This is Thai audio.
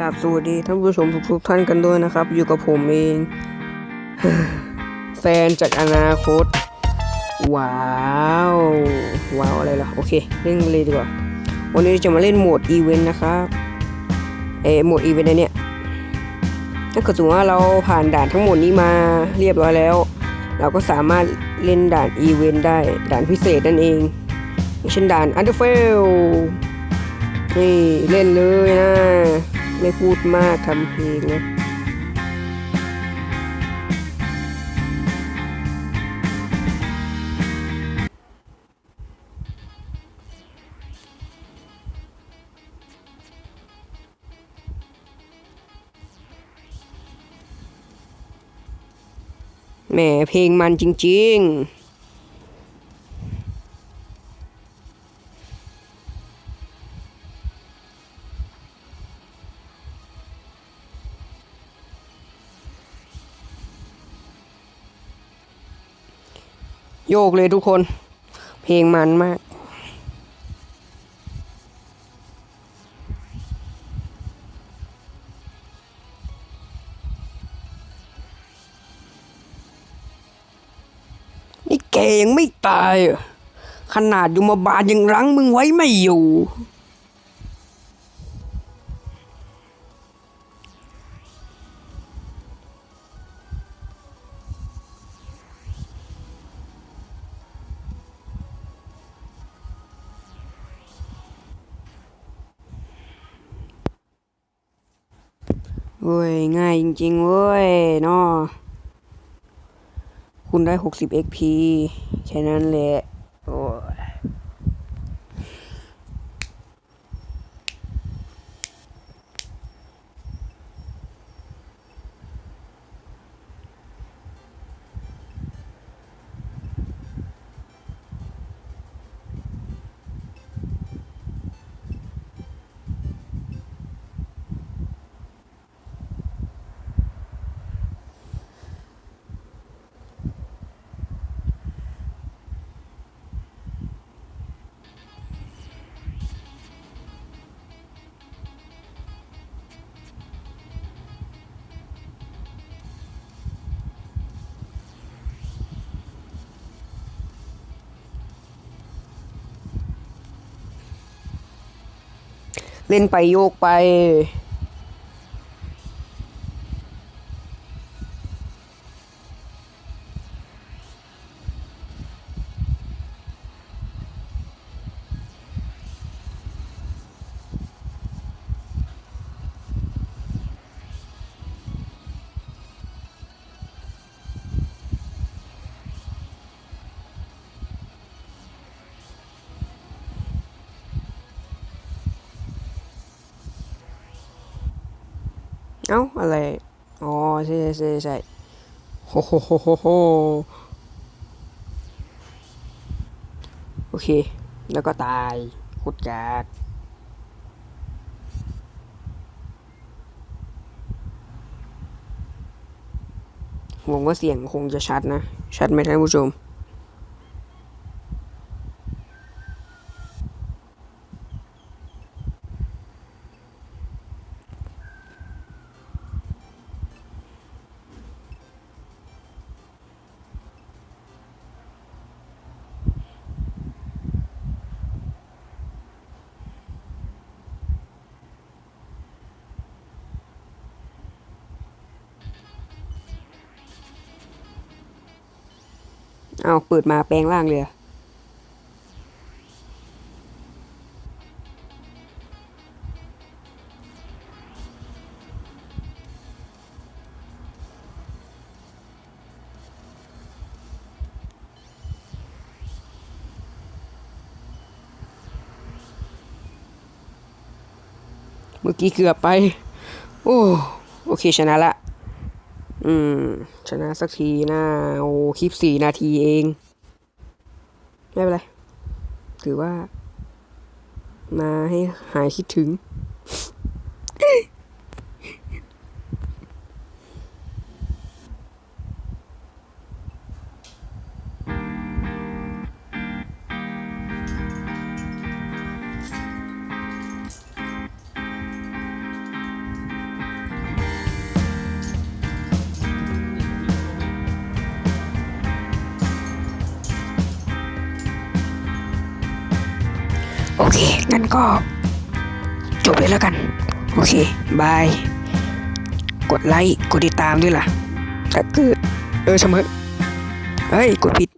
กับสวัสดีท่านผู้ชมทุกๆท่านกันด้วยนะครับ อยู่กับผมเองแฟนจากอนาคต ว้าว ว้าวอะไรล่ะ โอเค เล่นเลยดีกว่า วันนี้จะมาเล่นโหมดอีเวนต์นะครับเอโหมดอีเวนต์เนี้ยถ้าเกิดสมมติว่าเราผ่านด่านทั้งหมดนี้มาเรียบร้อยแล้ว เราก็สามารถเล่นด่านอีเวนต์ได้ด่านพิเศษนั่นเองเช่นด่านอันเดอร์เฟลนี่เล่นเลยนะ พูดมากทำเพลงนะแหมเพลงมันจริง ๆ โยกเลยทุกคน เพลงมันมากนี่แกยังไม่ตาย ขนาดอยู่มาบาลยังรั้งมึงไว้ไม่อยู่ เว้ย ง่ายจริงๆเว้ยเนาะคุณได้ 60 XP แค่นั้นแหละ เล่นไปโยกไป เอ้าอะไร อ๋อใช่ใช่ใช่โฮโฮโฮโฮโฮโอเค แล้วก็ตายโคตรกากหวังว่าเสียงคงจะชัดนะ ชัดไหมท่านผู้ชม เอาเปิดมาแปลงร่างเลยเมื่อกี้เกือบไป โอ้ โอเคชนะละ อืม ชนะสักทีนะโอ้คลิปสี่นาทีเอง ไม่เป็นไร ถือว่า มาให้หายคิดถึง อเค งั้นก็ จบเลยแล้วกัน โอเค บาย กดไลค์ กดติดตามด้วยล่ะถ้าเกิดเออชะมอเฮ้ย กดผิด